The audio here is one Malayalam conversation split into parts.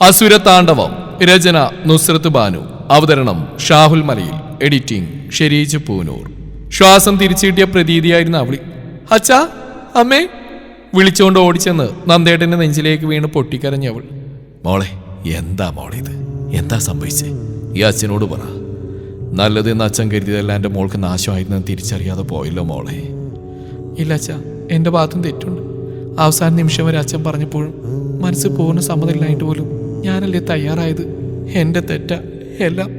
അസുര താണ്ഡവം രചന നുസ്രത്ത് ബാനു. അവതരണം ഷാഹുൽ മലയിൽ. എഡിറ്റിംഗ് ഷെരീജ് പൂനൂർ. ശ്വാസം തിരിച്ചുകിട്ടിയ പ്രതീതിയായിരുന്നു അവളി. അച്ഛാ അമ്മേ. വിളിച്ചുകൊണ്ട് ഓടിച്ചെന്ന് നന്ദേട്ടന്റെ നെഞ്ചിലേക്ക് വീണ് പൊട്ടിക്കരഞ്ഞവൾ മോളെ എന്താ മോളെ ഇത്? എന്താ സംഭവിച്ചേ? ഈ അച്ഛനോട് പറ. നല്ലതെന്ന് അച്ഛൻ കരുതിയതെല്ലാം എന്റെ മോൾക്ക് നാശമായിരുന്നു തിരിച്ചറിയാതെ പോയല്ലോ മോളെ. ഇല്ല അച്ഛാ എന്റെ ഭാഗത്തും തെറ്റുണ്ട്. അവസാന നിമിഷം വരെ അച്ഛൻ പറഞ്ഞപ്പോഴും മനസ്സ് പൂർണ സമ്മതമില്ലായിട്ട് പോലും ഞാനല്ലേ തയ്യാറായത്? എന്റെ തെറ്റ. എല്ലാം.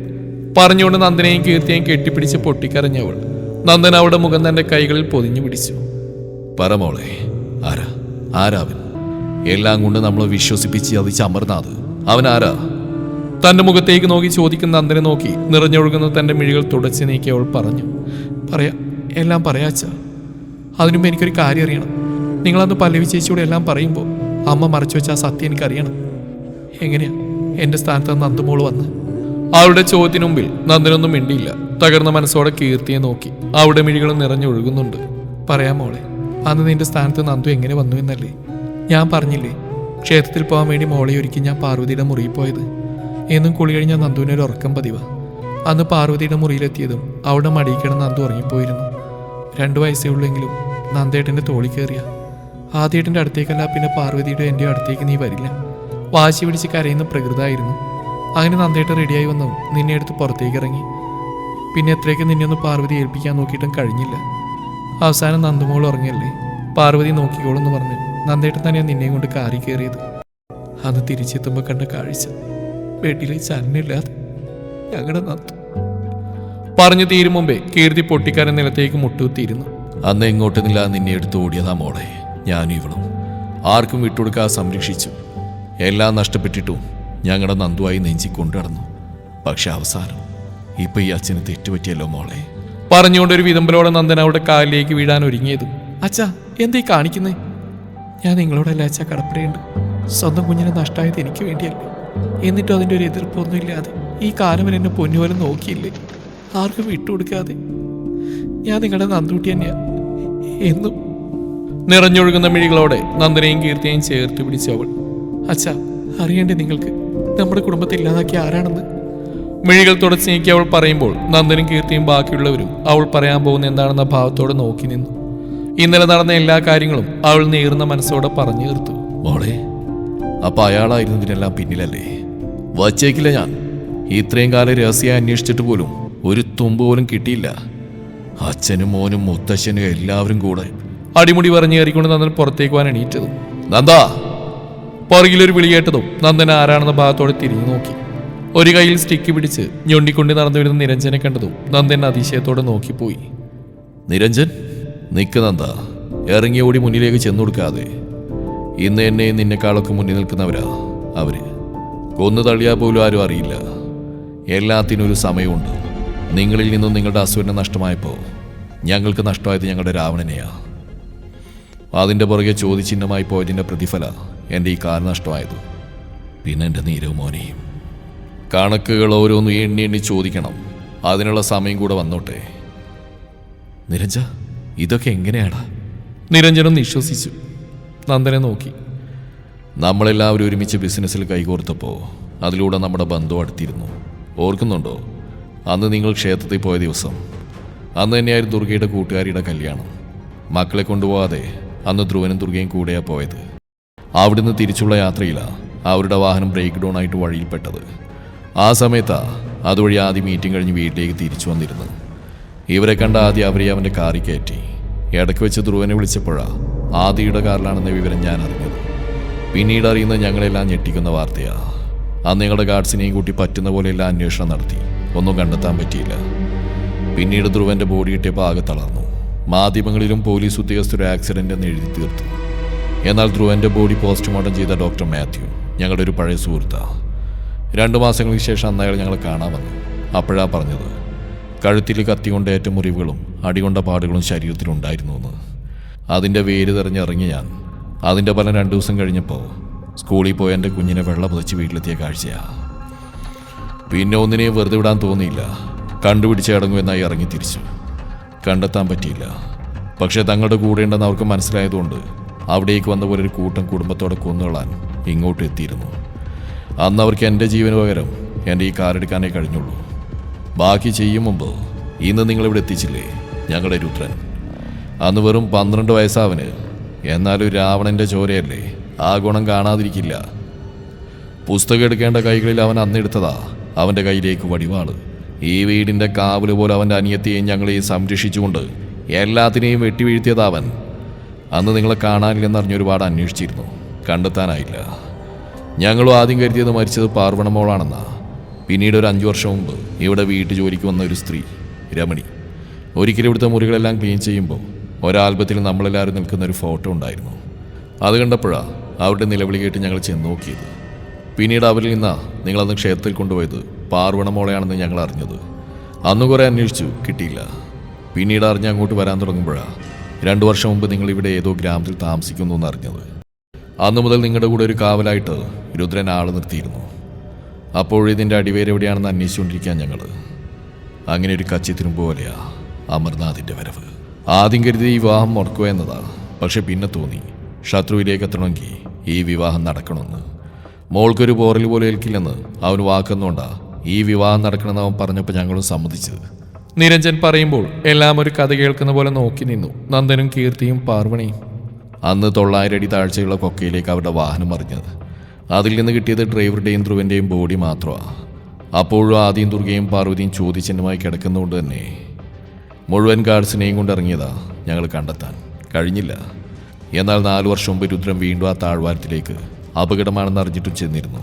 പറഞ്ഞുകൊണ്ട് നന്ദനെയും കീർത്തിയെയും കെട്ടിപ്പിടിച്ച് പൊട്ടിക്കരഞ്ഞവൾ. നന്ദൻ അവളുടെ മുഖം തന്റെ കൈകളിൽ പൊതിഞ്ഞു പിടിച്ചു. പറമോളെ ആരാ? ആരാവൻ എല്ലാം കൊണ്ട് നമ്മളെ വിശ്വസിപ്പിച്ച് അത് അമർനാഥ്. അവൻ ആരാ? തന്റെ മുഖത്തേക്ക് നോക്കി ചോദിക്കുന്ന നന്ദനെ നോക്കി നിറഞ്ഞൊഴുകുന്ന തന്റെ മിഴികൾ തുടച്ചു നീക്കി അവൾ പറഞ്ഞു പറയാ എല്ലാം പറയാച്ച അതിനുമ്പ് എനിക്കൊരു കാര്യം അറിയണം. നിങ്ങളന്ന് പല്ലവി ചേച്ചിയോട് എല്ലാം പറയുമ്പോൾ അമ്മ മറച്ചു വെച്ച ആ സത്യം എനിക്കറിയണം. എങ്ങനെയാ? എന്റെ സ്ഥാനത്ത് നന്ദുമോൾ വന്ന്? അവളുടെ ചോദ്യത്തിന് മുമ്പിൽ നന്ദനൊന്നും മിണ്ടിയില്ല. തകർന്ന മനസ്സോടെ കീർത്തിയെ നോക്കി. അവിടെ മിഴികൾ നിറഞ്ഞൊഴുകുന്നുണ്ട് പറയാം മോളെ അന്ന് നിന്റെ സ്ഥാനത്ത് നന്ദു എങ്ങനെ വന്നു എന്നല്ലേ? ഞാൻ പറഞ്ഞില്ലേ ക്ഷേത്രത്തിൽ പോകാൻ വേണ്ടി മോളെ ഒരുക്കി ഞാൻ പാർവതിയുടെ മുറിയിൽ പോയത്. എന്നും കുളി കഴിഞ്ഞ നന്ദുവിന് ഒരു ഉറക്കം പതിവാ. അന്ന് പാർവതിയുടെ മുറിയിലെത്തിയതും അവിടെ മടിയിക്കണം നന്ദു ഉറങ്ങിപ്പോയിരുന്നു. രണ്ടു വയസ്സേ ഉള്ളെങ്കിലും നന്ദേട്ടന്റെ തോളി കയറിയ. ആദ്യേട്ടന്റെ അടുത്തേക്കല്ല പിന്നെ പാർവതിയുടെ എന്റെ അടുത്തേക്ക് നീ വരില്ല. വാശി പിടിച്ച് കരയുന്ന പ്രകൃതമായിരുന്നു അങ്ങനെ നന്ദേട്ട് റെഡിയായി വന്നു. നിന്നെ എടുത്ത് പുറത്തേക്ക് ഇറങ്ങി. പിന്നെ എത്രയൊക്കെ നിന്നെ ഒന്ന് പാർവതി ഏൽപ്പിക്കാൻ നോക്കിയിട്ടും കഴിഞ്ഞില്ല. അവസാനം നന്ദുമോൾ ഉറങ്ങിയല്ലേ പാർവതി നോക്കിക്കോളെന്ന് പറഞ്ഞു. നന്ദേട്ടൻ തന്നെയാണ് നിന്നെയും കൊണ്ട് കാറി കയറിയത്. അന്ന് തിരിച്ചെത്തുമ്പോൾ കണ്ട കാഴ്ച. ബെഡിലെ ചലനില്ലാതെ ഞങ്ങളുടെ നന്ദു. പറഞ്ഞു തീരും മുമ്പേ കീർത്തി പൊട്ടിക്കാരൻ നിലത്തേക്ക് മുട്ടുകുത്തിയിരുന്നു. അന്ന് എങ്ങോട്ടുന്നില്ല നിന്നെ എടുത്ത് ഓടിയതാ മോളെ. ഞാനും ഇവളും. ആർക്കും വിട്ടുകൊടുക്കാതെ സംരക്ഷിച്ചു. എല്ലാം നഷ്ടപ്പെട്ടിട്ടും ഞങ്ങളുടെ നന്ദുവായി നെഞ്ചി കൊണ്ടുനടന്നു പക്ഷെ അവസാനം ഇപ്പൊ ഈ അച്ഛന് തെറ്റുപറ്റിയല്ലോ മോളെ. പറഞ്ഞുകൊണ്ട് ഒരു വിതമ്പലോടെ നന്ദൻ അവിടെ കാലിലേക്ക് വീഴാൻ ഒരുങ്ങിയതും. അച്ഛാ എന്തേ കാണിക്കുന്നേ? ഞാൻ നിങ്ങളോടല്ല അച്ഛാ കടപ്പടയുണ്ട് സ്വന്തം കുഞ്ഞിനെ നഷ്ടമായത് എനിക്ക് വേണ്ടിയല്ലേ? എന്നിട്ടും അതിന്റെ ഒരു എതിർപ്പൊന്നും ഇല്ലാതെ ഈ കാലം എന്നെ പൊന്നുപോലെ നോക്കിയില്ലേ? ആർക്കും വിട്ടുകൊടുക്കാതെ. ഞാൻ നിങ്ങളുടെ നന്ദൂട്ടി തന്നെയാ. എന്നും. നിറഞ്ഞൊഴുകുന്ന മിഴികളോടെ നന്ദനെയും കീർത്തിയെയും ചേർത്ത് പിടിച്ചവൾ അച്ഛാ അറിയണ്ടേ നിങ്ങൾക്ക്? നമ്മുടെ കുടുംബത്തെ ഇല്ലാതാക്കിയ ആരാണെന്ന്? മിഴികൾ തുടച്ച് നീക്കി അവൾ പറയുമ്പോൾ നന്ദനും കീർത്തിയും ബാക്കിയുള്ളവരും അവൾ പറയാൻ പോകുന്ന എന്താണെന്ന ഭാവത്തോടെ നോക്കി നിന്നു. ഇന്നലെ നടന്ന എല്ലാ കാര്യങ്ങളും അവൾ നേർന്ന മനസ്സോടെ പറഞ്ഞു തീർത്തു. മോളെ അപ്പൊ അയാളായിരുന്നതിനെല്ലാം പിന്നിലല്ലേ? വച്ചേക്കില്ല ഞാൻ. ഇത്രയും കാലം രഹസ്യം അന്വേഷിച്ചിട്ട് പോലും ഒരു തുമ്പ് പോലും കിട്ടിയില്ല. അച്ഛനും മോനും മുത്തശ്ശനും എല്ലാവരും കൂടെ. അടിമുടി പറഞ്ഞു കയറിക്കൊണ്ട് നന്ദൻ പുറത്തേക്ക് പോകാൻ എണീറ്റത്. നന്ദാ പുറകിലൊരു വിളി നന്ദന ആരാണെന്ന ഭാഗത്തോടെ തിരിഞ്ഞു നോക്കി. ഒരു കയ്യിൽ സ്റ്റിക്ക് പിടിച്ച് ഞൊണ്ടിക്കൊണ്ട് നടന്നു വരുന്ന നിരഞ്ജനെ കണ്ടതും നന്ദൻ അതിശയത്തോടെ നോക്കിപ്പോയി. നിരഞ്ജൻ നിക്ക് നന്ദ. ഇറങ്ങി ഓടി മുന്നിലേക്ക് ചെന്നു കൊടുക്കാതെ. ഇന്ന് എന്നെ നിന്നെക്കാളൊക്കെ മുന്നിൽ നിൽക്കുന്നവരാ അവർ. കൊന്നു തള്ളിയാൽ പോലും ആരും അറിയില്ല. എല്ലാത്തിനും ഒരു സമയമുണ്ട്. നിങ്ങളിൽ നിന്നും നിങ്ങളുടെ അസുരനെ നഷ്ടമായപ്പോൾ ഞങ്ങൾക്ക് നഷ്ടമായത് ഞങ്ങളുടെ രാവണനെയാ. അതിന്റെ പുറകെ ചോദ്യചിഹ്നമായി പോയതിന്റെ പ്രതിഫല എന്റെ ഈ കാർ നഷ്ടമായത്. പിന്നെ എന്റെ നീരവ് മോനെയും കണക്കുകൾ ഓരോന്നും എണ്ണി എണ്ണി ചോദിക്കണം. അതിനുള്ള സമയം കൂടെ വന്നോട്ടെ. നിരഞ്ജ ഇതൊക്കെ എങ്ങനെയാടാ? നിരഞ്ജനം നിശ്വസിച്ചു നന്ദനെ നോക്കി. നമ്മളെല്ലാവരും ഒരുമിച്ച് ബിസിനസ്സിൽ കൈകോർത്തപ്പോൾ അതിലൂടെ നമ്മുടെ ബന്ധം അടുത്തിരുന്നു. ഓർക്കുന്നുണ്ടോ? അന്ന് നിങ്ങൾ ക്ഷേത്രത്തിൽ പോയ ദിവസം. അന്ന് തന്നെയായിരുന്നു ദുർഗയുടെ കൂട്ടുകാരിയുടെ കല്യാണം. മക്കളെ കൊണ്ടുപോകാതെ അന്ന് ധ്രുവനും ദുർഗയും കൂടെയാണ് പോയത്. അവിടുന്ന് തിരിച്ചുള്ള യാത്രയിലാണ് അവരുടെ വാഹനം ബ്രേക്ക് ഡൗൺ ആയിട്ട് വഴിയിൽപ്പെട്ടത്. ആ സമയത്താ അതുവഴി ആദ്യം മീറ്റിംഗ് കഴിഞ്ഞ് വീട്ടിലേക്ക് തിരിച്ചു വന്നിരുന്നത്. ഇവരെ കണ്ട ആദ്യം അവരെ അവന്റെ കാറിൽ കയറ്റി. ഇടയ്ക്ക് വെച്ച് ധ്രുവനെ വിളിച്ചപ്പോഴാണ് ആദിയുടെ കാറിലാണെന്ന വിവരം ഞാൻ അറിഞ്ഞത്. പിന്നീട് അറിയുന്ന ഞങ്ങളെല്ലാം ഞെട്ടിക്കുന്ന വാർത്തയാ. അന്ന് ഞങ്ങളുടെ ഗാർഡ്സിനെയും കൂട്ടി പറ്റുന്ന പോലെയെല്ലാം അന്വേഷണം നടത്തി. ഒന്നും കണ്ടെത്താൻ പറ്റിയില്ല. പിന്നീട് ധ്രുവന്റെ ബോഡി കിട്ടിയപ്പോൾ ആകെ തളർന്നു മാധ്യമങ്ങളിലും പോലീസ് ഉദ്യോഗസ്ഥരും ആക്സിഡന്റ് എന്ന് എഴുതി തീർത്തു. എന്നാൽ ധ്രുവന്റെ ബോഡി പോസ്റ്റ്മോർട്ടം ചെയ്ത ഡോക്ടർ മാത്യു ഞങ്ങളുടെ ഒരു പഴയ സുഹൃത്താണ് രണ്ടു മാസങ്ങൾക്ക് ശേഷം അന്ന് അയാൾ ഞങ്ങളെ കാണാൻ വന്നു. അപ്പോഴാ പറഞ്ഞത് കഴുത്തിൽ കത്തികൊണ്ട് ഏറ്റ മുറിവുകളും അടികൊണ്ട പാടുകളും ശരീരത്തിലുണ്ടായിരുന്നു എന്ന് അതിന്റെ വേര് തെരഞ്ഞിറങ്ങി ഞാൻ. അതിന്റെ ഫലം രണ്ടു ദിവസം കഴിഞ്ഞപ്പോൾ സ്കൂളിൽ പോയ എന്റെ കുഞ്ഞിനെ വെള്ളം പുതച്ച് വീട്ടിലെത്തിയ കാഴ്ചയാണ് പിന്നെ ഒന്നിനെയും വെറുതെ വിടാൻ തോന്നിയില്ല. കണ്ടുപിടിച്ച് അടങ്ങുമെന്നായി ഇറങ്ങി തിരിച്ചു. കണ്ടെത്താൻ പറ്റിയില്ല. പക്ഷേ തങ്ങളുടെ കൂടെ ഉണ്ടെന്ന് അവർക്ക് മനസ്സിലായതുകൊണ്ട് അവിടേക്ക് വന്ന പോലെ ഒരു കൂട്ടം കുടുംബത്തോടെ കൊന്നുകൊള്ളാൻ ഇങ്ങോട്ട് എത്തിയിരുന്നു. അന്ന് അവർക്ക് എന്റെ ജീവന് പകരം എന്റെ ഈ കാറെടുക്കാനേ കഴിഞ്ഞുള്ളൂ. ബാക്കി ചെയ്യും മുമ്പ് ഇന്ന് നിങ്ങളിവിടെ എത്തിച്ചില്ലേ ഞങ്ങളുടെ രുദ്രൻ. അന്ന് വെറും പന്ത്രണ്ട് വയസ്സാവന്. എന്നാലും രാവണന്റെ ചോരയല്ലേ ആ ഗുണം കാണാതിരിക്കില്ല. പുസ്തകം എടുക്കേണ്ട കൈകളിൽ അവൻ അന്നെടുത്തതാ അവന്റെ കയ്യിലേക്ക് വടിവാൾ. ഈ വീടിന്റെ കാവൽ പോലെ അവന്റെ അനിയത്തെയും ഞങ്ങളെയും സംരക്ഷിച്ചുകൊണ്ട് എല്ലാത്തിനെയും വെട്ടിവീഴ്ത്തിയതാ അവൻ. അന്ന് നിങ്ങളെ കാണാനില്ലെന്ന് ഒരുപാട് അന്വേഷിച്ചിരുന്നു. കണ്ടെത്താനായില്ല. ഞങ്ങളും ആദ്യം കരുതിയത് മരിച്ചത് പാർവണമോളാണെന്നാ പിന്നീട് ഒരു അഞ്ചു വർഷം മുമ്പ് ഇവിടെ വീട്ടു ജോലിക്ക് വന്ന ഒരു സ്ത്രീ രമണി. ഒരിക്കലും ഇവിടുത്തെ മുറികളെല്ലാം ക്ലീൻ ചെയ്യുമ്പോൾ ഒരാൽബത്തിൽ നമ്മളെല്ലാവരും നിൽക്കുന്ന ഒരു ഫോട്ടോ ഉണ്ടായിരുന്നു. അത് കണ്ടപ്പോഴാണ് അവരുടെ നിലവിളി കേട്ട് ഞങ്ങൾ ചെന്ന് നോക്കിയത്. പിന്നീട് അവരിൽ നിന്നാ നിങ്ങളന്ന് ക്ഷേത്രത്തിൽ കൊണ്ടുപോയത് പാർവണമോളയാണെന്ന് ഞങ്ങൾ അറിഞ്ഞത്. അന്ന് കുറേ അന്വേഷിച്ചു കിട്ടിയില്ല. പിന്നീട് അറിഞ്ഞ് അങ്ങോട്ട് വരാൻ തുടങ്ങുമ്പോഴാണ് രണ്ടു വർഷം മുമ്പ് നിങ്ങൾ ഇവിടെ ഏതോ ഗ്രാമത്തിൽ താമസിക്കുന്നു എന്ന് അറിഞ്ഞത് അന്നു മുതൽ നിങ്ങളുടെ കൂടെ ഒരു കാവലായിട്ട് രുദ്രൻ ആൾ നിർത്തിയിരുന്നു. അപ്പോഴിതിന്റെ അടിവേര് എവിടെയാണെന്ന് അന്വേഷിച്ചുകൊണ്ടിരിക്കാൻ ഞങ്ങൾ അങ്ങനെ ഒരു കച്ചിത്തിനും പോലെയാ അമർനാഥിന്റെ വരവ്. ആദ്യം കരുതി ഈ വിവാഹം മുടക്കുക എന്നതാ. പക്ഷെ പിന്നെ തോന്നി ശത്രുവിലേക്ക് എത്തണമെങ്കിൽ ഈ വിവാഹം നടക്കണമെന്ന്. മോൾക്കൊരു പോറൽ പോലെ ഏൽക്കില്ലെന്ന് അവന് വാക്കുന്നുകൊണ്ടാ ഈ വിവാഹം നടക്കണമെന്ന് അവൻ പറഞ്ഞപ്പോൾ ഞങ്ങളും സമ്മതിച്ചത്. നിരഞ്ജൻ പറയുമ്പോൾ എല്ലാം ഒരു കഥ കേൾക്കുന്ന പോലെ നോക്കി നിന്നു. നന്ദനും കീർത്തിയും പാർവണിയും അന്ന് തൊള്ളായിരം അടി താഴ്ചയുള്ള കൊക്കയിലേക്ക് അവരുടെ വാഹനം മറിഞ്ഞത്. അതിൽ നിന്ന് കിട്ടിയത് ഡ്രൈവറുടെയും ധ്രുവന്റെയും ബോഡി മാത്രമാണ് അപ്പോഴും ആദ്യം ദുർഗയും പാർവതിയും ചോദ്യചിഹ്നമായി കിടക്കുന്നതുകൊണ്ട് തന്നെ. മുഴുവൻ ഗാർഡ്സിനെയും കൊണ്ട് ഇറങ്ങിയതാ ഞങ്ങൾ കണ്ടെത്താൻ. കഴിഞ്ഞില്ല. എന്നാൽ നാലു വർഷം മുമ്പ് രുദ്രം വീണ്ടും ആ താഴ്വാരത്തിലേക്ക് അപകടമാണെന്ന് അറിഞ്ഞിട്ടും ചെന്നിരുന്നു.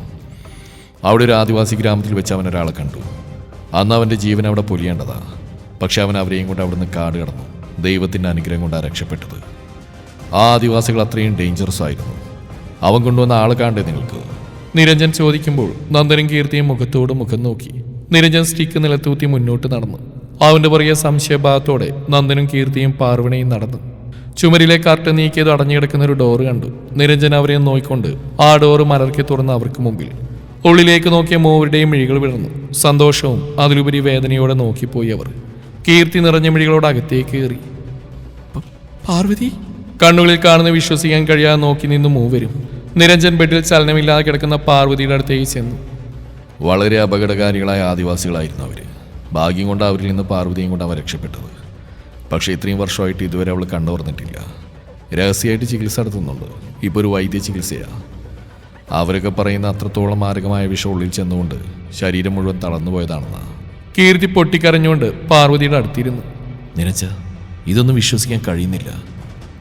അവിടെ ഒരു ആദിവാസി ഗ്രാമത്തിൽ വെച്ച് അവൻ ഒരാളെ കണ്ടു. അന്ന് അവന്റെ ജീവൻ അവിടെ പൊലിയേണ്ടതാ. പക്ഷെ അവൻ അവരെയും കൊണ്ട് അവിടുന്ന് കാട് കടന്നു. ദൈവത്തിന്റെ അനുഗ്രഹം കൊണ്ടാണ് രക്ഷപ്പെട്ടത്. ആ ആദിവാസികൾ അത്രയും ഡേഞ്ചറസ് ആയിരുന്നു. അവൻ കൊണ്ടുവന്ന ആൾ കാണണ്ടേ നിങ്ങൾക്ക്? നിരഞ്ജൻ ചോദിക്കുമ്പോൾ നന്ദനും കീർത്തിയും മുഖത്തോട് മുഖം നോക്കി. നിരഞ്ജൻ സ്റ്റിക്ക് നിലത്തൂത്തി മുന്നോട്ട് നടന്നു. അവന്റെ പുറകെ സംശയഭാവത്തോടെ നന്ദനും കീർത്തിയും പാർവണയും നടന്നു. ചുമരിലെ കാർട്ട് നീക്കിയത് അടഞ്ഞുകിടക്കുന്ന ഒരു ഡോറ് കണ്ടു. നിരഞ്ജൻ അവരെ നോയിക്കൊണ്ട് ആ ഡോറ് മലർക്കി തുറന്ന് അവർക്ക് മുമ്പിൽ. ഉള്ളിലേക്ക് നോക്കിയ മൂവരുടെയും മിഴികൾ വിടർന്നു. സന്തോഷവും അതിലുപരി വേദനയോടെ നോക്കിപ്പോയി അവർ. കീർത്തി നിറഞ്ഞ മിഴികളോട് അകത്തേക്ക് കയറി. പാർവതി? കണ്ണുകളിൽ കാണുന്ന വിശ്വസിക്കാൻ കഴിയാതെ നോക്കി നിന്ന് മൂവരും നിരഞ്ജൻ ബെഡിൽ ചലനമില്ലാതെ കിടക്കുന്ന പാർവതിയുടെ അടുത്തേക്ക് ചെന്നു. വളരെ അപകടകാരികളായ ആദിവാസികളായിരുന്നു അവർ ഭാഗ്യം കൊണ്ട് അവരിൽ നിന്ന് പാർവതിയും കൊണ്ട് അവർ രക്ഷപ്പെട്ടത്. പക്ഷേ ഇത്രയും വർഷമായിട്ട് ഇതുവരെ അവൾ കണ്ടു തുറന്നിട്ടില്ല. രഹസ്യമായിട്ട് ചികിത്സ നടത്തുന്നുണ്ട്. ഇപ്പോൾ ഒരു വൈദ്യ ചികിത്സയാണ് അവരൊക്കെ പറയുന്ന അത്രത്തോളം മാരകമായ വിഷം ഉള്ളിൽ ചെന്നുകൊണ്ട് ശരീരം മുഴുവൻ തളർന്നു പോയതാണെന്നാ. കീർത്തി പൊട്ടിക്കരഞ്ഞുകൊണ്ട് പാർവതിയുടെ അടുത്തിരുന്നു. നിനച്ച ഇതൊന്നും വിശ്വസിക്കാൻ കഴിയുന്നില്ല.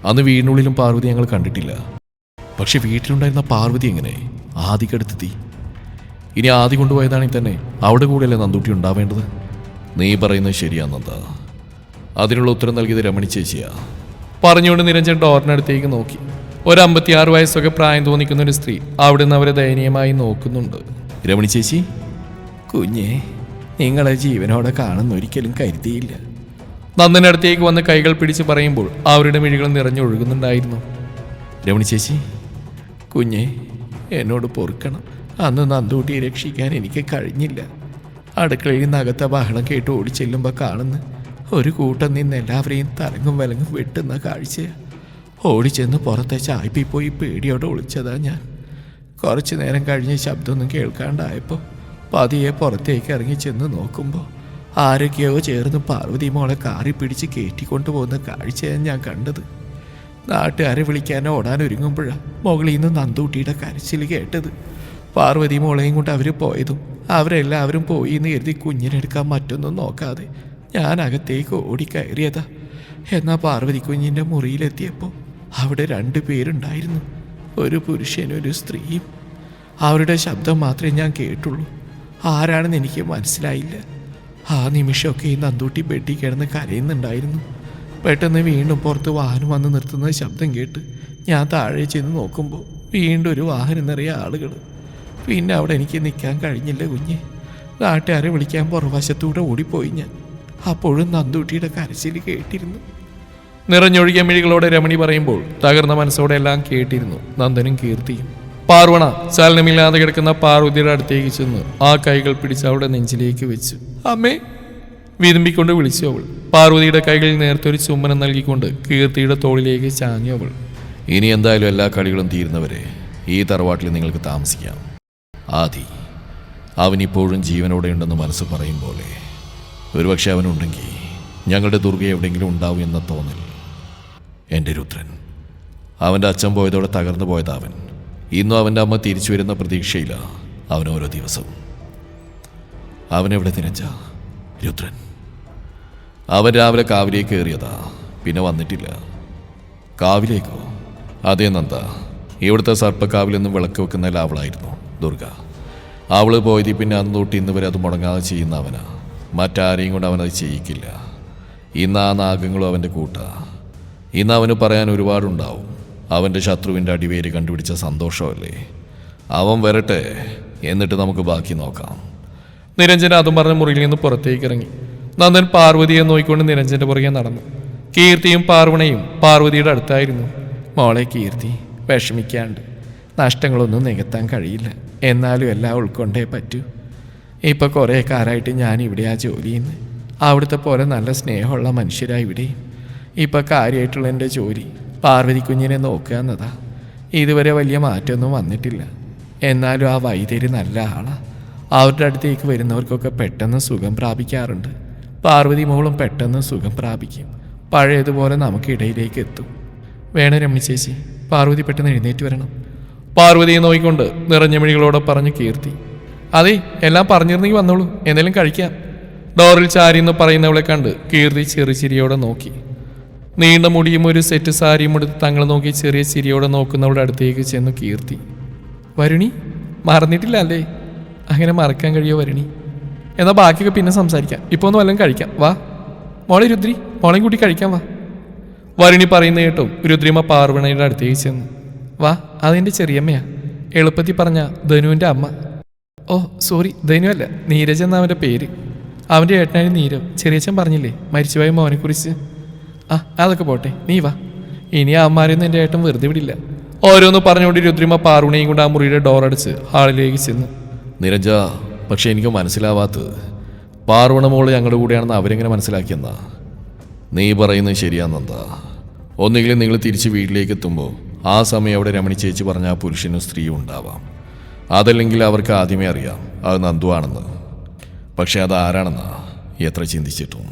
അന്ന് വീടിനുള്ളിലും പാർവതി ഞങ്ങൾ കണ്ടിട്ടില്ല. പക്ഷെ വീട്ടിലുണ്ടായിരുന്ന പാർവതി എങ്ങനെ? ആദിക്കടുത്തെത്തി. ഇനി ആദ്യം കൊണ്ടുപോയതാണെങ്കിൽ തന്നെ അവിടെ കൂടെയല്ലേ നന്ദൂട്ടി ഉണ്ടാവേണ്ടത്? നീ പറയുന്നത് ശരിയാണെന്താ അതിനുള്ള ഉത്തരം നൽകിയത് രമണി ചേച്ചിയാ. പറഞ്ഞുകൊണ്ട് നിരഞ്ജൻ ഡോറിനടുത്തേക്ക് നോക്കി. ഒരു അമ്പത്തിയാറ് വയസ്സൊക്കെ പ്രായം തോന്നിക്കുന്ന ഒരു സ്ത്രീ അവിടെ നിന്ന് അവരെ ദയനീയമായി നോക്കുന്നുണ്ട്. രമണി ചേച്ചി? കുഞ്ഞെ. നിങ്ങളെ ജീവനോടെ കാണുന്ന ഒരിക്കലും കരുതിയില്ല. നന്ദനടുത്തേക്ക് അടുത്തേക്ക് വന്ന് കൈകൾ പിടിച്ച് പറയുമ്പോൾ അവരുടെ മിഴികൾ നിറഞ്ഞൊഴുകുന്നുണ്ടായിരുന്നു. രമണി ചേച്ചി കുഞ്ഞെ എന്നോട് പൊറുക്കണം. അന്ന് നന്ദൂട്ടിയെ രക്ഷിക്കാൻ എനിക്ക് കഴിഞ്ഞില്ല. അടുക്കളയിൽ നകത്ത ബഹളം കേട്ട് ഓടിച്ചെല്ലുമ്പോൾ കാണുന്ന ഒരു കൂട്ടം നിന്ന് എല്ലാവരെയും തലങ്ങും വിലങ്ങും വെട്ടുന്ന കാഴ്ച ഓടിച്ചെന്ന് പുറത്തെ ചായ്പിൽ പോയി പേടിയോടെ ഒളിച്ചതാ ഞാൻ. കുറച്ചു നേരം കഴിഞ്ഞ് ശബ്ദമൊന്നും കേൾക്കാണ്ടായപ്പോൾ പതിയെ പുറത്തേക്ക് ഇറങ്ങി ചെന്ന് നോക്കുമ്പോൾ ആരൊക്കെയോ ചേർന്ന് പാർവതി മോളെ കാറി പിടിച്ച് കയറ്റിക്കൊണ്ടു പോകുന്ന കാഴ്ചയാണ് ഞാൻ കണ്ടത്. നാട്ടുകാരെ വിളിക്കാൻ ഓടാൻ ഒരുങ്ങുമ്പോഴാണ് മുകളിൽ നിന്ന് നന്ദൂട്ടിയുടെ കരച്ചിൽ കേട്ടത്. പാർവതി മോളെയും കൊണ്ട് അവർ പോയതും അവരെല്ലാവരും പോയി എന്ന് കരുതി കുഞ്ഞിനെടുക്കാൻ മറ്റൊന്നും നോക്കാതെ ഞാൻ അകത്തേക്ക് ഓടിക്കയറിയതാ. എന്നാൽ പാർവതി കുഞ്ഞിന്റെ മുറിയിലെത്തിയപ്പോൾ അവിടെ രണ്ടു പേരുണ്ടായിരുന്നു. ഒരു പുരുഷനും ഒരു സ്ത്രീയും. അവരുടെ ശബ്ദം മാത്രമേ ഞാൻ കേട്ടുള്ളൂ. ആരാണെന്ന് എനിക്ക് മനസ്സിലായില്ല. ആ നിമിഷമൊക്കെ ഈ നന്തൂട്ടി ബെഡിൽ കിടന്ന് കരയുന്നുണ്ടായിരുന്നു. പെട്ടെന്ന് വീണ്ടും പുറത്ത് വാഹനം വന്ന് നിർത്തുന്ന ശബ്ദം കേട്ട് ഞാൻ താഴെ ചെന്ന് നോക്കുമ്പോൾ വീണ്ടും ഒരു വാഹനം നിറയെ ആളുകൾ പിന്നെ അവിടെ എനിക്ക് നിൽക്കാൻ കഴിഞ്ഞില്ല കുഞ്ഞെ. നാട്ടുകാരെ വിളിക്കാൻ പുറവശത്തൂടെ ഓടിപ്പോയി ഞാൻ. അപ്പോഴും നന്ദൂട്ടിയുടെ കരച്ചിൽ കേട്ടിരുന്നു. നിറഞ്ഞൊഴുകിയ മിഴികളോടെ രമണി പറയുമ്പോൾ തകർന്ന മനസ്സോടെ എല്ലാം കേട്ടിരുന്നു. നന്ദനും കീർത്തിയും. പാർവണ ചലനമില്ലാതെ കിടക്കുന്ന പാർവതിയുടെ അടുത്തേക്ക് ചെന്ന് ആ കൈകൾ പിടിച്ച് അവിടെ നെഞ്ചിലേക്ക് വെച്ചു. അമ്മേ വിതുമ്പിക്കൊണ്ട് വിളിച്ചു അവൾ. പാർവതിയുടെ കൈകളിൽ നേരത്തെ ഒരു ചുമ്മനം നൽകിക്കൊണ്ട് കീർത്തിയുടെ തോളിലേക്ക് ചാഞ്ഞു അവൾ. ഇനി എന്തായാലും എല്ലാ കളികളും തീരുന്നവരെ ഈ തറവാട്ടിൽ നിങ്ങൾക്ക് താമസിക്കാം. ആദി അവനിപ്പോഴും ജീവനോടെ ഉണ്ടെന്ന് മനസ്സ് പറയും പോലെ. ഒരുപക്ഷെ അവനുണ്ടെങ്കിൽ ഞങ്ങളുടെ ദുർഗ എവിടെയെങ്കിലും ഉണ്ടാവും എന്ന തോന്നൽ. എന്റെ രുദ്രൻ അവന്റെ അച്ഛൻ പോയതോടെ തകർന്നു പോയത് അവൻ. ഇന്നും അവന്റെ അമ്മ തിരിച്ചു വരുന്ന പ്രതീക്ഷയില്ല അവൻ ഓരോ ദിവസവും. അവനെവിടെ തിരഞ്ഞ? രുദ്രൻ. അവൻ രാവിലെ കാവിലേക്ക് കയറിയതാ പിന്നെ വന്നിട്ടില്ല. കാവിലേക്കോ? അതേ നന്ദ ഇവിടുത്തെ സർപ്പക്കാവിലൊന്നും വിളക്ക് വെക്കുന്ന അവളായിരുന്നു ദുർഗ. അവൾ പോയത് പിന്നെ അന്ന് തൊട്ട് ഇന്ന് വരെ അത് മുടങ്ങാതെ ചെയ്യുന്ന അവനാ. മറ്റാരെയും കൊണ്ട് അവനത് ചെയ്യിക്കില്ല. ഇന്ന് ആ നാഗങ്ങളും അവന്റെ കൂട്ടാ. ഇന്ന് അവന് പറയാൻ ഒരുപാടുണ്ടാവും. അവന്റെ ശത്രുവിന്റെ അടിവേര് കണ്ടുപിടിച്ച സന്തോഷമല്ലേ? അവൻ വരട്ടെ എന്നിട്ട് നമുക്ക് ബാക്കി നോക്കാം. നിരഞ്ജൻ അതും പറഞ്ഞ മുറിയിൽ നിന്ന് പുറത്തേക്ക് ഇറങ്ങി. നന്ദൻ പാർവതിയെ നോക്കിക്കൊണ്ട് നിരഞ്ജന്റെ പുറകെ നടന്നു. കീർത്തിയും പാർവണയും പാർവതിയുടെ അടുത്തായിരുന്നു. മോളെ കീർത്തി വിഷമിക്കാണ്ട്. നഷ്ടങ്ങളൊന്നും നികത്താൻ കഴിയില്ല. എന്നാലും എല്ലാം ഉൾക്കൊണ്ടേ പറ്റൂ. ഇപ്പം കുറേ കാലമായിട്ട് ഞാൻ ഇവിടെയാ ജോലി ചെയ്യുന്നത് അവിടുത്തെ പോലെ നല്ല സ്നേഹമുള്ള മനുഷ്യരായി ഇവിടെയും. ഇപ്പം കാര്യമായിട്ടുള്ള എന്റെ ജോലി പാർവതി കുഞ്ഞിനെ നോക്കുക എന്നതാ ഇതുവരെ വലിയ മാറ്റമൊന്നും വന്നിട്ടില്ല. എന്നാലും ആ വൈദ്യര് നല്ല ആളാണ് അവരുടെ അടുത്തേക്ക് വരുന്നവർക്കൊക്കെ പെട്ടെന്ന് സുഖം പ്രാപിക്കാറുണ്ട്. പാർവതി മോളും പെട്ടെന്ന് സുഖം പ്രാപിക്കും. പഴയതുപോലെ നമുക്കിടയിലേക്ക് എത്തും. വേണം രമണി ചേച്ചി പാർവതി പെട്ടെന്ന് എഴുന്നേറ്റ് വരണം. പാർവതിയെ നോക്കിക്കൊണ്ട് നിറഞ്ഞ മിഴികളോടെ പറഞ്ഞു കീർത്തി. അതെ എല്ലാം പറഞ്ഞിരുന്നെങ്കിൽ വന്നോളൂ. എന്തെങ്കിലും കഴിക്കാം. ഡോറിൽ ചാരി എന്ന് പറയുന്നവളെ കണ്ട് കീർത്തി ചെറു ചിരിയോടെ നോക്കി. നീണ്ട മുടിയും ഒരു സെറ്റ് സാരിയും എടുത്ത് തങ്ങളെ നോക്കി ചെറിയ ചിരിയോടെ നോക്കുന്നവളുടെ അടുത്തേക്ക് ചെന്നു കീർത്തി. വരുണി മറന്നിട്ടില്ല അല്ലേ? അങ്ങനെ മറക്കാൻ കഴിയോ വരുണി? എന്നാൽ ബാക്കിയൊക്കെ പിന്നെ സംസാരിക്കാം. ഇപ്പോൾ ഒന്ന് വല്ലതും കഴിക്കാം. വാ. മോളെ രുദ്രി മോളെയും കൂട്ടി കഴിക്കാം വാ. വരുണി പറയുന്ന കേട്ടോ രുദ്രിമ പാർവണയുടെ അടുത്തേക്ക് ചെന്നു. വാ അതെന്റെ ചെറിയമ്മയാ. എളുപ്പത്തിൽ പറഞ്ഞ ധനുവിന്റെ അമ്മ. ഓ സോറി ധനു അല്ല നീരജ് എന്ന അവന്റെ പേര്. അവന്റെ ഏട്ടനായ നീരവ് ചെറിയച്ഛൻ പറഞ്ഞില്ലേ മരിച്ചുപോയ മോനെക്കുറിച്ച്? ആ അതൊക്കെ പോട്ടെ. നീ വാ. ഇനി അമ്മാരെയൊന്നും എന്റെ ഏട്ടൻ വെറുതെ വിടില്ല. ഓരോന്ന് പറഞ്ഞുകൊണ്ട് രുദ്രിമ പാറുണയും കൊണ്ട് ആ മുറിയുടെ ഡോർ അടച്ച് ഹാളിലേക്ക് ചെന്നു. നിരഞ്ജ പക്ഷെ എനിക്ക് മനസ്സിലാവാത്തത്. പാർവണ മോൾ ഞങ്ങളുടെ കൂടെയാണെന്ന് അവരെങ്ങനെ മനസ്സിലാക്കിയെന്നാ? നീ പറയുന്നത് ശരിയാണെന്നെന്താ ഒന്നുകിലും നിങ്ങൾ തിരിച്ച് വീട്ടിലേക്ക് എത്തുമ്പോൾ ആ സമയം അവിടെ രമണി ചേച്ചി പറഞ്ഞ ആ പുരുഷനും സ്ത്രീയും ഉണ്ടാവാം. അതല്ലെങ്കിൽ അവർക്ക് ആദ്യമേ അറിയാം അത് നന്ദുവാണെന്ന്. പക്ഷെ അത് ആരാണെന്നാ? എത്ര ചിന്തിച്ചിട്ടും.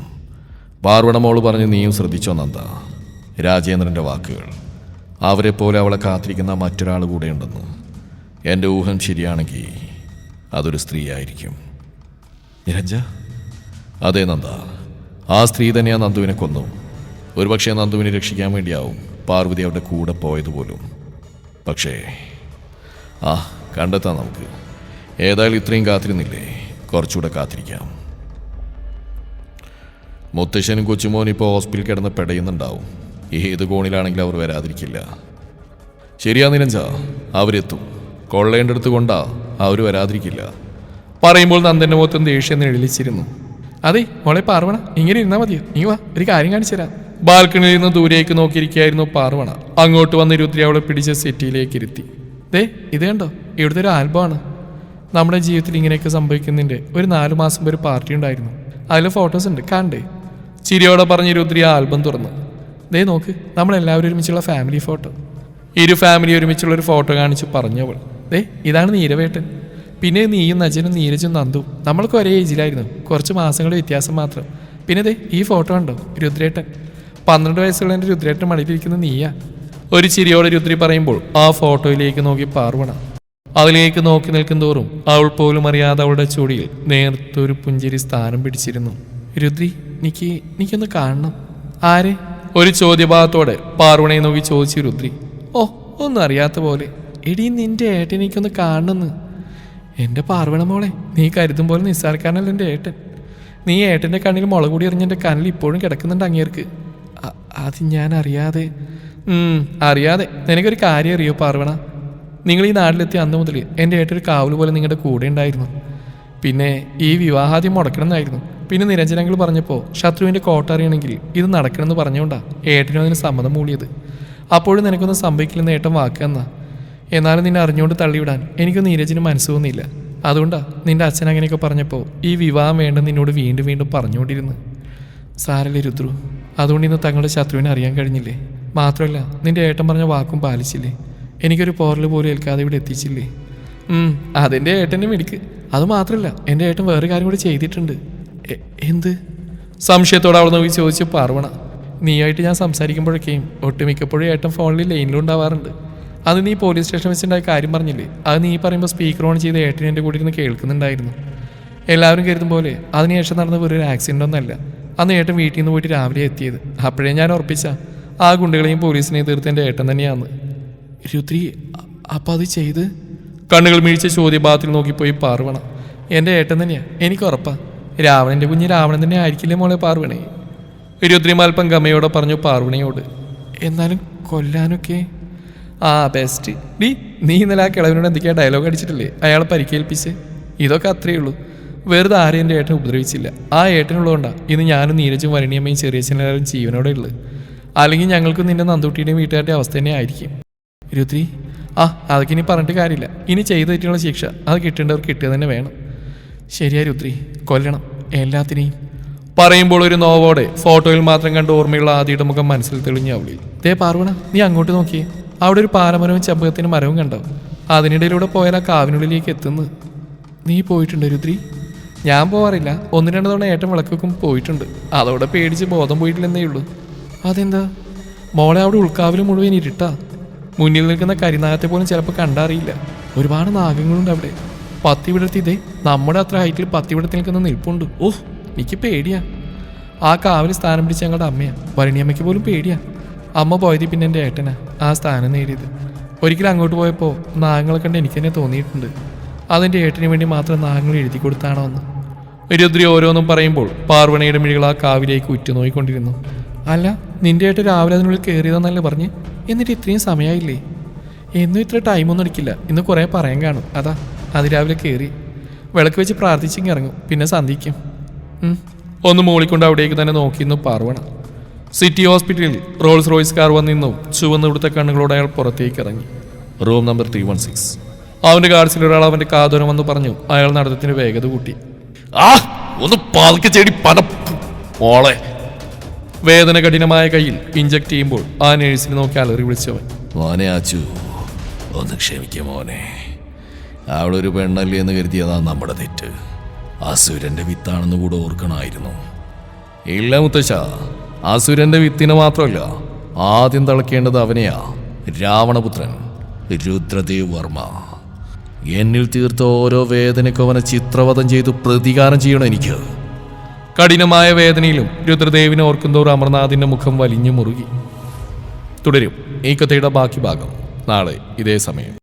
പാർവണ മോൾ പറഞ്ഞ് നീയും ശ്രദ്ധിച്ചോ നന്ദ? രാജേന്ദ്രന്റെ വാക്കുകൾ. അവരെ പോലെ അവളെ കാത്തിരിക്കുന്ന മറ്റൊരാൾ കൂടെയുണ്ടെന്ന് എന്റെ ഊഹം ശരിയാണെങ്കിൽ അതൊരു സ്ത്രീയായിരിക്കും. നിരഞ്ജ അതെ നന്ദ. ആ സ്ത്രീ തന്നെയാണ് നന്ദുവിനെ കൊന്നു. ഒരുപക്ഷെ നന്ദുവിനെ രക്ഷിക്കാൻ വേണ്ടിയാവും പാർവതി അവിടെ കൂടെ പോയതുപോലും പക്ഷേ ആ കണ്ടെത്താം നമുക്ക്. ഏതായാലും ഇത്രയും കാത്തിരുന്നില്ലേ? കുറച്ചുകൂടെ കാത്തിരിക്കാം. മുത്തശ്ശനും കൊച്ചുമോനും ഇപ്പോൾ ഹോസ്പിറ്റലിൽ കിടന്ന് പെടയുന്നുണ്ടാവും. ഏത് കോണിലാണെങ്കിലും അവർ വരാതിരിക്കില്ല. ശരിയാ നിരഞ്ജ അവരെത്തും. കൊള്ളേണ്ടടുത്ത് കൊണ്ടാ അവർ വരാതിരിക്കില്ല. പറയുമ്പോൾ നന്ദന്റെ മുഖത്തും ദേഷ്യം നിഴലിച്ചിരുന്നു. അതെ മോളെ പാർവണ ഇങ്ങനെ ഇരുന്നാൽ മതിയോ? നീ വാ ഒരു കാര്യം കാണിച്ചു തരാം. ബാൽക്കണിയിൽ നിന്ന് ദൂരേക്ക് നോക്കിയിരിക്കുകയായിരുന്നു പാർവണ. അങ്ങോട്ട് വന്ന് രുദ്രി അവളെ പിടിച്ച സിറ്റിയിലേക്ക് ഇരുത്തി. ദേ ഇത് കണ്ടോ? ഇവിടുത്തെ ഒരു ആൽബമാണ്. നമ്മുടെ ജീവിതത്തിൽ ഇങ്ങനെയൊക്കെ സംഭവിക്കുന്നതിന്റെ ഒരു നാലു മാസം ഒരു പാർട്ടി ഉണ്ടായിരുന്നു. അതിലെ ഫോട്ടോസ് ഉണ്ട് കണ്ടേ? ചിരിയോടെ പറഞ്ഞ് രുദ്രി ആ ആൽബം തുറന്നു. ദേ നോക്ക് നമ്മളെല്ലാവരും ഒരുമിച്ചുള്ള ഫാമിലി ഫോട്ടോ ഇരു ഫാമിലി ഒരുമിച്ചുള്ള ഒരു ഫോട്ടോ കാണിച്ച് പറഞ്ഞവൾ ദേ ഇതാണ് നീരവേട്ടൻ. പിന്നെ നീയും നജനും നീരജും നന്ദു നമ്മൾക്ക് ഒരേ ഏജിലായിരുന്നു കുറച്ച് മാസങ്ങളുടെ വ്യത്യാസം മാത്രം. പിന്നെ ദേ ഈ ഫോട്ടോ ഉണ്ടോ രുദ്രേട്ടൻ. പന്ത്രണ്ട് വയസ്സുള്ള എന്റെ രുദ്രേട്ടൻ മടിയിലിരിക്കുന്ന നീയാ. ഒരു ചിരിയോടെ രുദ്രി പറയുമ്പോൾ ആ ഫോട്ടോയിലേക്ക് നോക്കി പാർവണ. അതിലേക്ക് നോക്കി നിൽക്കും തോറും അവൾ പോലും അറിയാതെ അവളുടെ ചുടിയിൽ നേർത്തൊരു പുഞ്ചിരി സ്ഥാനം പിടിച്ചിരുന്നു. രുദ്രി നിക്ക് എനിക്കൊന്ന് കാണണം. ആരെ? ഒരു ചോദ്യഭാഗത്തോടെ പാർവണയെ നോക്കി ചോദിച്ചു രുദ്രി. ഓ ഒന്നും അറിയാത്ത പോലെ. എടി നിന്റെ ഏട്ടൻ എനിക്കൊന്ന് കാണണമെന്ന് എന്റെ പാർവണ മോളെ നീ കരുതും പോലെ നിസ്സാരക്കാരനല്ല എന്റെ ഏട്ടൻ. നീ ഏട്ടന്റെ കണ്ണിൽ മുളകൂടി കൂടി എറിഞ്ഞ എന്റെ കണ്ണിൽ ഇപ്പോഴും കിടക്കുന്നുണ്ട് അങ്ങേർക്ക്. അത് ഞാൻ അറിയാതെ. അറിയാതെ. നിനക്കൊരു കാര്യം അറിയോ പാർവണ? നിങ്ങൾ ഈ നാട്ടിലെത്തി അന്ന് മുതൽ എന്റെ ഏട്ടൊരു കാവൽ പോലെ നിങ്ങളുടെ കൂടെ ഉണ്ടായിരുന്നു. പിന്നെ ഈ വിവാഹാദ്യം മുടക്കണമെന്നായിരുന്നു. പിന്നെ നിരഞ്ജനങ്ങൾ പറഞ്ഞപ്പോൾ ശത്രുവിന്റെ കോട്ട അറിയണമെങ്കിൽ ഇത് നടക്കണമെന്ന് പറഞ്ഞുകൊണ്ടാ ഏട്ടനും അതിന് സമ്മതം മൂളിയത്. അപ്പോഴും നിനക്കൊന്നും സംഭവിക്കില്ലെന്ന് ഏട്ടൻ വാക്ക് എന്നാ എന്നാലും നിന്നെ അറിഞ്ഞുകൊണ്ട് തള്ളിവിടാൻ എനിക്ക് നീരജിന് മനസ്സ് തോന്നിയില്ല. അതുകൊണ്ടാ നിന്റെ അച്ഛൻ അങ്ങനെയൊക്കെ പറഞ്ഞപ്പോൾ ഈ വിവാഹം വേണ്ട നിന്നോട് വീണ്ടും വീണ്ടും പറഞ്ഞുകൊണ്ടിരുന്നു. സാരല്ലേ രുദ്രു അതുകൊണ്ട് ഇന്ന് തങ്ങളുടെ ശത്രുവിനെ അറിയാൻ കഴിഞ്ഞില്ലേ? മാത്രമല്ല നിന്റെ ഏട്ടൻ പറഞ്ഞ വാക്കും പാലിച്ചില്ലേ? എനിക്കൊരു പോറൽ പോലും ഏൽക്കാതെ ഇവിടെ എത്തിച്ചില്ലേ? അതെന്റെ ഏട്ടന്റെ മിടുക്ക്. അത് മാത്രമല്ല എന്റെ ഏട്ടൻ വേറെ കാര്യം കൂടി ചെയ്തിട്ടുണ്ട്. എന്ത്? സംശയത്തോടെ അവൾ നോക്കി ചോദിച്ചു പാർവണ നീയായിട്ട് ഞാൻ സംസാരിക്കുമ്പോഴൊക്കെയും ഒട്ടുമിക്കപ്പോഴും ഏട്ടൻ ഫോണിൽ ലൈനിലുണ്ടാവാറുണ്ട് അത് നീ പോലീസ് സ്റ്റേഷൻ വെച്ചിട്ടുണ്ടായ കാര്യം പറഞ്ഞില്ലേ? അത് നീ പറയുമ്പോൾ സ്പീക്കർ ഓൺ ചെയ്ത് ഏട്ടൻ എന്റെ കൂടെ ഇരുന്ന് കേൾക്കുന്നുണ്ടായിരുന്നു. എല്ലാവരും കരുതും പോലെ അതിനുശേഷം നടന്ന വെറൊരു ആക്സിഡന്റ് ഒന്നല്ല അന്ന് ഏട്ടൻ വീട്ടിൽ നിന്ന് പോയിട്ട് രാവിലെ എത്തിയത്. അപ്പോഴേ ഞാൻ ഉറപ്പിച്ച ആ ഗുണ്ടകളെയും പോലീസിനെയും തീർത്ത് എന്റെ ഏട്ടൻ തന്നെയാണ് രുദ്രി അ- അപ്പം അത് ചെയ്ത്? കണ്ണുകൾ മിഴിച്ച ചോദ്യഭാഗത്തിൽ നോക്കിപ്പോയി പാർവണ. എന്റെ ഏട്ടൻ തന്നെയാണ് എനിക്ക് ഉറപ്പാ. രാവണന്റെ കുഞ്ഞ് രാവണൻ തന്നെ ആയിരിക്കില്ലേ മോളെ പാർവണി? രുദ്രിമ അല്പം പറഞ്ഞു പാർവണിയോട് എന്നാലും കൊല്ലാനൊക്കെ. ആ ബെസ്റ്റ് ഡി നീ ഇന്നലെ ആ കിളവിനോട് എന്തൊക്കെയാ ഡയലോഗ് അടിച്ചിട്ടില്ലേ? അയാളെ പരിക്കേൽപ്പിച്ച്. ഇതൊക്കെ അത്രയേ ഉള്ളൂ. വെറുതെ ആരെയും എന്റെ ഏട്ടൻ ഉപദ്രവിച്ചില്ല. ആ ഏട്ടനുള്ളതുകൊണ്ടാണ് ഇന്ന് ഞാനും നീരജും വരണിയമ്മയും ചെറിയച്ഛനെല്ലാവരും ജീവനോടെ ഉള്ളത്. അല്ലെങ്കിൽ ഞങ്ങൾക്കും നിന്റെ നന്ദുട്ടിയുടെയും വീട്ടുകാരുടെ അവസ്ഥ തന്നെ ആയിരിക്കും. ഇരുപത്തി ആ അതൊക്കെ ഇനി പറഞ്ഞിട്ട് കാര്യമില്ല. ഇനി ചെയ്തു തെറ്റിയുള്ള ശിക്ഷ അത് കിട്ടേണ്ടവർ കിട്ടുക തന്നെ വേണം. ശരിയാ രുദ്രി കൊല്ലണം എല്ലാത്തിനെയും. പറയുമ്പോൾ ഒരു നോവോടെ ഫോട്ടോയിൽ മാത്രം കണ്ട് ഓർമ്മയുള്ള ആദ്യയുടെ മുഖം മനസ്സിൽ തെളിഞ്ഞ അവളി ദേ പാർവണ നീ അങ്ങോട്ട് നോക്കിയേ. അവിടെ ഒരു പാലമരവും ചെമ്പകത്തിനും മരവും കണ്ടോ? അതിനിടയിലൂടെ പോയാൽ ആ കാവിനുള്ളിലേക്ക് എത്തുന്നു നീ പോയിട്ടുണ്ട് രുദ്രി? ഞാൻ പോവാറില്ല. ഒന്ന് രണ്ട് തവണ ഏട്ടൻ വിളക്ക് വെക്കും പോയിട്ടുണ്ട്. അതോടെ പേടിച്ച് ബോധം പോയിട്ടില്ലെന്നേ ഉള്ളൂ. അതെന്താ? മോളെ അവിടെ ഉൾക്കാവിൽ മുഴുവൻ ഇരുട്ടാ. മുന്നിൽ നിൽക്കുന്ന കരിനാഗത്തെ പോലും ചിലപ്പോൾ കണ്ടറിയില്ല. ഒരുപാട് നാഗങ്ങളുണ്ട് അവിടെ. പത്തി വിടർത്തി ഇതേ നമ്മുടെ അത്ര ഹൈറ്റിൽ പത്തി വിടർത്തി നിൽക്കുന്ന നിൽപ്പുണ്ട്. ഓഹ് എനിക്ക് പേടിയാ. ആ കാവിൽ സ്ഥാനം പിടിച്ച ഞങ്ങളുടെ അമ്മയാ. വരണിയമ്മയ്ക്ക് പോലും പേടിയാ. അമ്മ പോയത് പിന്നെ എന്റെ ഏട്ടനാ ആ സ്ഥാനം നേടിയത്. ഒരിക്കലും അങ്ങോട്ട് പോയപ്പോൾ നാഗങ്ങളെ കണ്ട് എനിക്ക് തന്നെ തോന്നിയിട്ടുണ്ട്. അതെന്റെ ഏട്ടന് വേണ്ടി മാത്രം നാഗങ്ങൾ എഴുതി കൊടുത്താണോ എന്ന്. രുദ്രി ഓരോന്നും പറയുമ്പോൾ പാർവണയുടെ മിഴികൾ ആ കാവിലേക്ക് ഉറ്റുനോയിക്കൊണ്ടിരുന്നു. അല്ല നിന്റെ ഏട്ടൻ രാവിലെ അതിനുള്ളിൽ കയറിയതെന്നല്ലേ പറഞ്ഞ്? എന്നിട്ട് ഇത്രയും സമയമായില്ലേ എന്നും ഇത്ര ടൈമൊന്നും എടുക്കില്ല. ഇന്ന് കുറേ പറയാൻ കാണും. അതാ. അതിരാവിലെ കയറി വിളക്ക് വെച്ച് പ്രാർത്ഥിച്ചെങ്കിൽ ഇറങ്ങും. പിന്നെ സന്ധിക്കും. ഒന്ന് മൂളിക്കൊണ്ട് അവിടേക്ക് തന്നെ നോക്കിയിരുന്നു പാർവണ. സിറ്റി ഹോസ്പിറ്റലിൽ റോൾസ് റോയ്സ് കാർ വന്നിന്നും ചുവന്ന് ഇവിടുത്തെ കണ്ണുകളോടെ അയാൾ പുറത്തേക്ക് ഇറങ്ങി. Room number three one six. അവന്റെ ഗാർഡ്സിൽ ഒരാൾ അവന്റെ കാതോരം വന്ന് പറഞ്ഞു. അയാൾ നടത്തത്തിന് വേഗത കൂട്ടി. ആ ഒന്ന് പതുക്കെ ചെടി പല വേദന കഠിനമായ കയ്യിൽ ഇഞ്ചക്ട് ചെയ്യുമ്പോൾ ആ നേഴ്സിനെ നോക്കി അലറി വിളിച്ചവൻ. മോനെ ആച്ചു. ഒന്ന് ക്ഷമിക്കുക മോനെ. അവളൊരു പെണ്ണല്ലേ എന്ന് കരുതിയതാ നമ്മുടെ തെറ്റ്. അസുരന്റെ വിത്താണെന്ന് കൂടെ ഓർക്കണമായിരുന്നു ഇല്ല മുത്തശ്ശ. അസുരന്റെ വിത്തിനെ മാത്രമല്ല ആദ്യം തളക്കേണ്ടത് അവനെയാ. രാവണപുത്രൻ രുദ്രദേവ് വർമ്മ. എന്നിൽ തീർത്ത ഓരോ വേദനയ്ക്കും അവനെ ചിത്രവധം ചെയ്ത് പ്രതികാരം ചെയ്യണം എനിക്ക്. കഠിനമായ വേദനയിലും രുദ്രദേവിനെ ഓർക്കുന്തോറും അമർനാഥിന്റെ മുഖം വലിഞ്ഞു മുറുകി. തുടരും ഈ കഥയുടെ ബാക്കി ഭാഗം നാളെ ഇതേ സമയം.